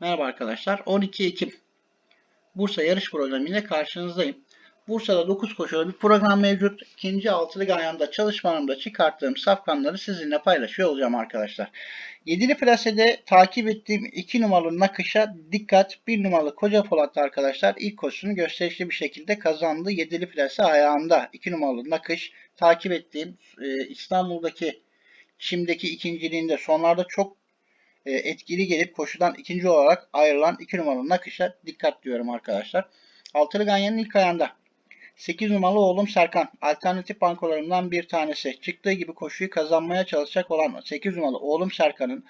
Merhaba arkadaşlar. 12 Ekim Bursa yarış programiyle karşınızdayım. Bursa'da 9 koşulu bir program mevcut. İkinci altılı ganyanında çalışmalarımda çıkarttığım safkanları sizinle paylaşıyor olacağım arkadaşlar. Yedili plasede takip ettiğim 2 numaralı nakışa dikkat. 1 numaralı Koca Polat arkadaşlar ilk koşusunu gösterişli bir şekilde kazandı. Yedili plase ayağında 2 numaralı nakış takip ettiğim e, İstanbul'daki Çim'deki ikinciliğinde sonlarda çok e, etkili gelip koşudan ikinci olarak ayrılan 2 numaralı nakışa dikkat diyorum arkadaşlar. Altılı Ganyan'ın ilk ayağında 8 numaralı oğlum Serkan alternatif bankolarımdan bir tanesi. Çıktığı gibi koşuyu kazanmaya çalışacak olan 8 numaralı oğlum Serkan'ın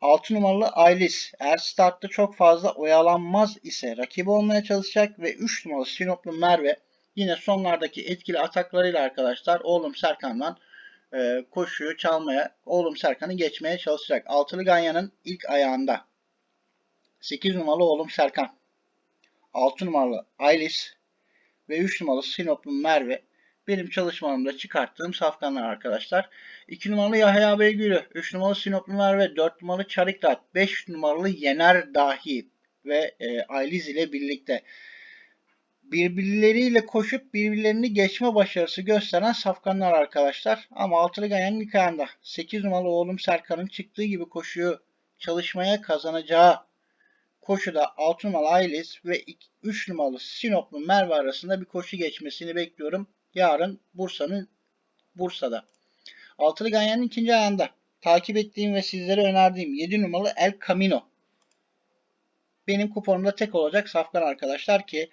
6 numaralı Aylis eğer startta çok fazla oyalanmaz ise rakibi olmaya çalışacak ve 3 numaralı Sinoplu Merve yine sonlardaki etkili ataklarıyla arkadaşlar oğlum Serkan'dan e, koşuyu çalmaya, oğlum Serkan'ı geçmeye çalışacak. Altılı Ganyan'ın ilk ayağında 8 numaralı oğlum Serkan, 6 numaralı Aylis ve 3 numaralı Sinoplu Merve benim çalışmalarımda çıkarttığım safkanlar arkadaşlar. 2 numaralı Yahya Beygülü, 3 numaralı Sinoplu Merve, 4 numaralı Çariklat, 5 numaralı Yener Dahi ve e, Ayliz ile birlikte birbirleriyle koşup birbirlerini geçme başarısı gösteren safkanlar arkadaşlar. Ama altılı ganyanın ilk ayağında 8 numaralı oğlum Serkan'ın çıktığı gibi koşuyu çalışmaya kazanacağı koşuda 6 numaralı Aylis ve 3 numaralı Sinoplu Merve arasında bir koşu geçmesini bekliyorum. Yarın Bursa'nın Bursa'da. Altılı Ganyan'ın ikinci ayağında takip ettiğim ve sizlere önerdiğim 7 numaralı El Camino. Benim kuponumda tek olacak safkan arkadaşlar ki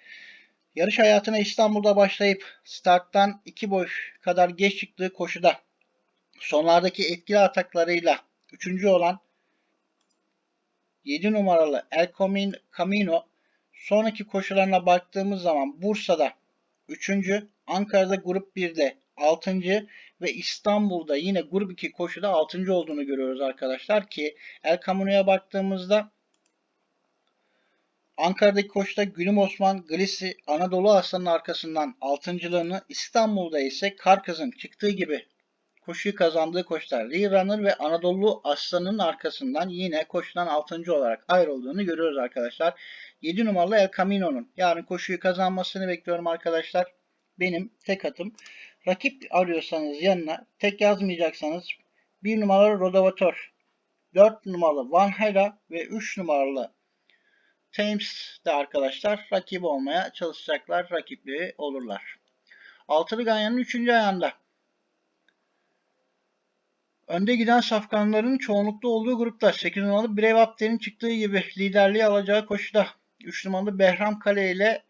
Yarış hayatına İstanbul'da başlayıp starttan iki boş kadar geç çıktığı koşuda sonlardaki etkili ataklarıyla üçüncü olan 7 numaralı El Camino sonraki koşularına baktığımız zaman Bursa'da 3. Ankara'da grup 1'de 6. ve İstanbul'da yine grup 2 koşuda 6. olduğunu görüyoruz arkadaşlar ki El Camino'ya baktığımızda Ankara'daki koşta Gülüm Osman Glisi Anadolu Aslan'ın arkasından altıncılığını İstanbul'da ise Karkız'ın çıktığı gibi koşuyu kazandığı koşlar Lee Runner ve Anadolu Aslan'ın arkasından yine koşudan 6. olarak ayrıldığını görüyoruz arkadaşlar. 7 numaralı El Camino'nun yarın koşuyu kazanmasını bekliyorum arkadaşlar. Benim tek atım. Rakip arıyorsanız yanına tek yazmayacaksanız 1 numaralı Rodavator, 4 numaralı Van Hela ve 3 numaralı Thames de arkadaşlar rakip olmaya çalışacaklar. Rakipleri olurlar. Altılı Ganyan'ın 3. ayağında. Önde giden safkanların çoğunlukta olduğu grupta 8 numaralı Brave Abder'in çıktığı gibi liderliği alacağı koşuda 3 numaralı Behram Kale ile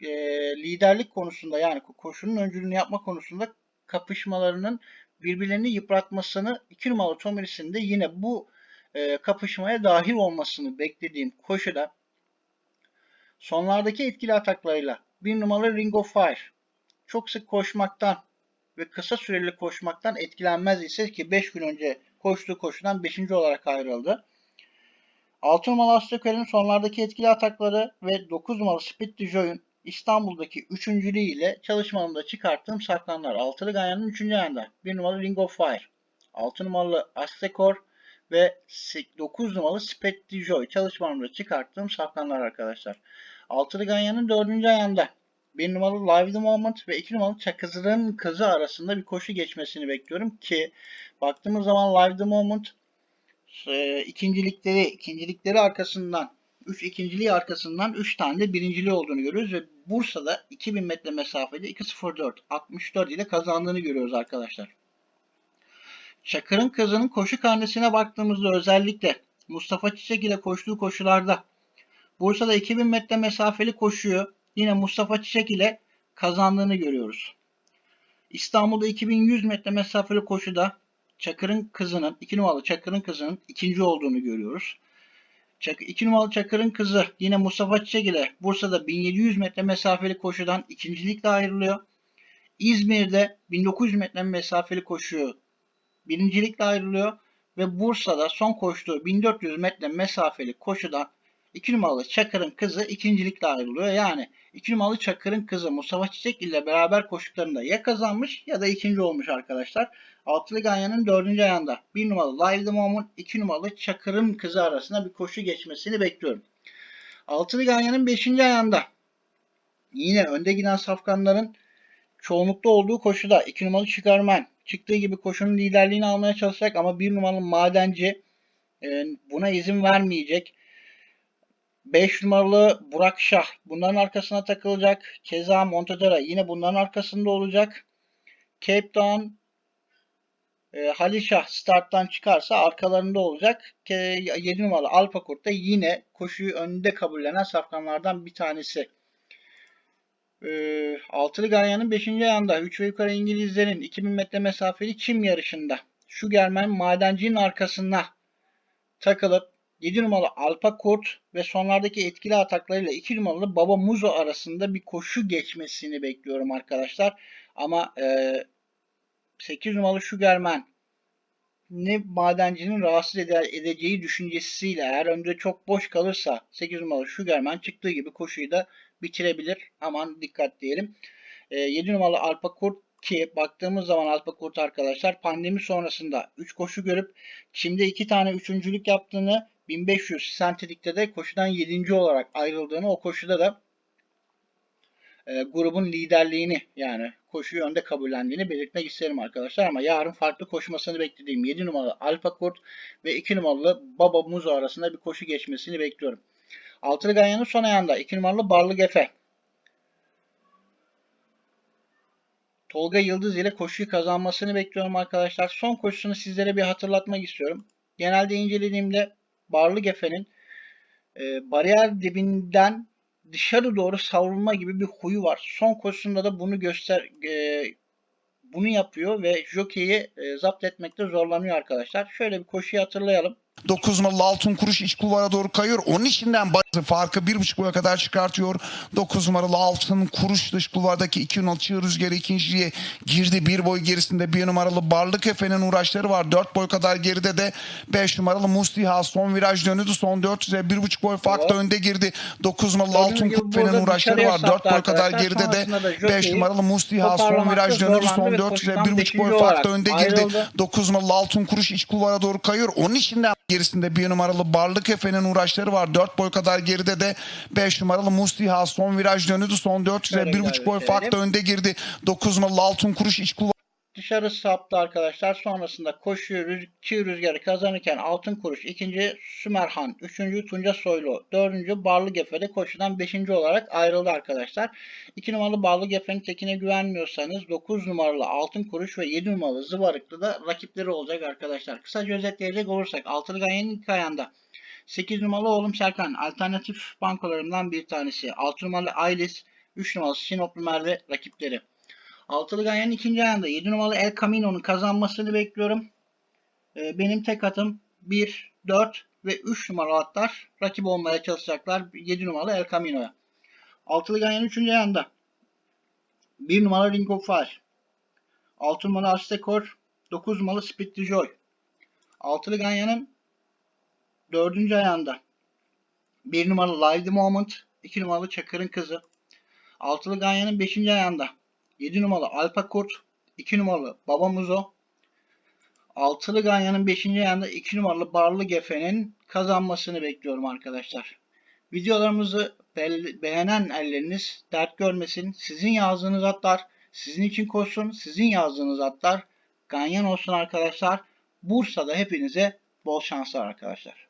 e, liderlik konusunda yani koşunun öncülüğünü yapma konusunda kapışmalarının birbirlerini yıpratmasını 2 numaralı Tomiris'in de yine bu e, kapışmaya dahil olmasını beklediğim koşuda sonlardaki etkili ataklarıyla bir numaralı Ring of Fire çok sık koşmaktan ve kısa süreli koşmaktan etkilenmez ise ki 5 gün önce koştuğu koşudan 5. olarak ayrıldı. 6 numaralı Astoker'in sonlardaki etkili atakları ve 9 numaralı Speed Joy'un İstanbul'daki üçüncülüğü ile çalışmamda çıkarttığım saklanlar. Altılı Ganyan'ın 3. ayında. 1 numaralı Ring of Fire. 6 numaralı Aztekor ve 9 numaralı Spetty Joy çalışmamda çıkarttığım safkanlar arkadaşlar. Altılı Ganyan'ın 4. ayağında 1 numaralı Live the Moment ve 2 numaralı Çakızır'ın kızı arasında bir koşu geçmesini bekliyorum ki baktığımız zaman Live the Moment e, ikincilikleri, ikincilikleri arkasından 3 ikinciliği arkasından 3 tane de birinciliği olduğunu görüyoruz ve Bursa'da 2000 metre mesafede 2.04 64 ile kazandığını görüyoruz arkadaşlar. Çakır'ın kızının koşu karnesine baktığımızda özellikle Mustafa Çiçek ile koştuğu koşularda Bursa'da 2000 metre mesafeli koşuyu yine Mustafa Çiçek ile kazandığını görüyoruz. İstanbul'da 2100 metre mesafeli koşuda Çakır'ın kızının, 2 numaralı Çakır'ın kızının ikinci olduğunu görüyoruz. 2 numaralı Çakır'ın kızı yine Mustafa Çiçek ile Bursa'da 1700 metre mesafeli koşudan ikincilikle ayrılıyor. İzmir'de 1900 metre mesafeli koşuyu birincilikle ayrılıyor ve Bursa'da son koştuğu 1400 metre mesafeli koşuda 2 numaralı Çakır'ın kızı ikincilikle ayrılıyor. Yani 2 numaralı Çakır'ın kızı Mustafa Çiçek ile beraber koştuklarında ya kazanmış ya da ikinci olmuş arkadaşlar. Altılı Ganyan'ın dördüncü ayağında 1 numaralı the Moment 2 numaralı Çakır'ın kızı arasında bir koşu geçmesini bekliyorum. Altılı Ganyan'ın 5. ayağında yine önde giden safkanların çoğunlukta olduğu koşuda 2 numaralı Çıkarmen çıktığı gibi koşunun liderliğini almaya çalışacak ama 1 numaralı Madenci e, buna izin vermeyecek. 5 numaralı Burak Şah bunların arkasına takılacak. Keza Montadera yine bunların arkasında olacak. Cape Town e, Halil Şah starttan çıkarsa arkalarında olacak. 7 numaralı Alpakurt da yine koşuyu önde kabullenen safkanlardan bir tanesi. E, Altılı Ganyan'ın 5. ayağında 3 ve yukarı İngilizlerin 2000 metre mesafeli çim yarışında şu germen madencinin arkasına takılıp 7 numaralı Alpa Kurt ve sonlardaki etkili ataklarıyla 2 numaralı Baba Muzo arasında bir koşu geçmesini bekliyorum arkadaşlar. Ama e, 8 numaralı Sugarman ne madencinin rahatsız ede- edeceği düşüncesiyle eğer önde çok boş kalırsa 8 numaralı Sugarman çıktığı gibi koşuyu da bitirebilir. Aman dikkat diyelim. E, 7 numaralı Alpa Kurt ki baktığımız zaman Alpa Kurt arkadaşlar pandemi sonrasında 3 koşu görüp Çim'de 2 tane üçüncülük yaptığını 1500 sentetikte de koşudan 7. olarak ayrıldığını o koşuda da e, grubun liderliğini yani koşuyu önde kabullendiğini belirtmek isterim arkadaşlar ama yarın farklı koşmasını beklediğim 7 numaralı Alfa Kurt ve 2 numaralı Baba Muzo arasında bir koşu geçmesini bekliyorum. Altılı Ganyan'ın son ayağında 2 numaralı Barlı Gefe. Tolga Yıldız ile koşuyu kazanmasını bekliyorum arkadaşlar. Son koşusunu sizlere bir hatırlatmak istiyorum. Genelde incelediğimde Barlı Gefe'nin e, bariyer dibinden dışarı doğru savrulma gibi bir huyu var. Son koşusunda da bunu göster e, bunu yapıyor ve jokeyi e, zapt etmekte zorlanıyor arkadaşlar. Şöyle bir koşuyu hatırlayalım. 9 numaralı altın kuruş iç kulvara doğru kayıyor. Onun içinden bazı farkı 1.5 boya kadar çıkartıyor. 9 numaralı altın kuruş dış kulvardaki 2 numaralı çığ rüzgarı ikinciye girdi. Bir boy gerisinde 1 numaralı Barlık Efe'nin uğraşları var. 4 boy kadar geride de 5 numaralı Mustiha son viraj dönüldü. Son 400'e 1.5 boy farkla önde girdi. 9 numaralı altın Efe'nin uğraşları var. 4 saptı boy kadar geride de Sonrasında da 5 jokeyi numaralı Mustiha son viraj zorlandı Son ve 400'e koşudan 1.5 beşinci boy farkla önde girdi. ayrıldı. 9 numaralı altın kuruş iç kulvara doğru kayıyor. Onun içinden gerisinde bir numaralı Barlık Efe'nin uğraşları var. 4 boy kadar geride de 5 numaralı Mustiha son viraj dönüldü. Son 400'e Şöyle 1.5 boy gösterelim. farkla önde girdi. 9 numaralı altın kuruş iç kulvara Dışarı saptı arkadaşlar. Sonrasında koşuyu rüz çığ rüzgarı kazanırken Altın Kuruş, ikinci Sümerhan, üçüncü Tunca Soylu, dördüncü Barlı Gefe'de koşudan beşinci olarak ayrıldı arkadaşlar. 2 numaralı Barlı Gefe'nin tekine güvenmiyorsanız 9 numaralı Altın Kuruş ve 7 numaralı Zıvarıklı da rakipleri olacak arkadaşlar. Kısaca özetleyecek olursak Altılı Ganyan'ın ilk ayağında 8 numaralı oğlum Serkan alternatif bankolarımdan bir tanesi. 6 numaralı Aylis, 3 numaralı Sinoplu Merve rakipleri. Altılı Ganyan'ın ikinci ayağında 7 numaralı El Camino'nun kazanmasını bekliyorum. Ee, benim tek atım 1, 4 ve 3 numaralı atlar rakip olmaya çalışacaklar 7 numaralı El Camino'ya. Altılı Ganyan'ın üçüncü ayağında 1 numaralı Ring of Fire, 6 numaralı Aztekor, 9 numaralı the Joy. Altılı Ganyan'ın dördüncü ayağında 1 numaralı Live the Moment, 2 numaralı Çakır'ın kızı. Altılı Ganyan'ın 5. ayağında 7 numaralı Alpa Kurt, 2 numaralı Baba Muzo, Altılı Ganyan'ın 5. ayağında 2 numaralı Barlı Gefe'nin kazanmasını bekliyorum arkadaşlar. Videolarımızı be- beğenen elleriniz dert görmesin. Sizin yazdığınız atlar sizin için koşsun. Sizin yazdığınız atlar ganyan olsun arkadaşlar. Bursa'da hepinize bol şanslar arkadaşlar.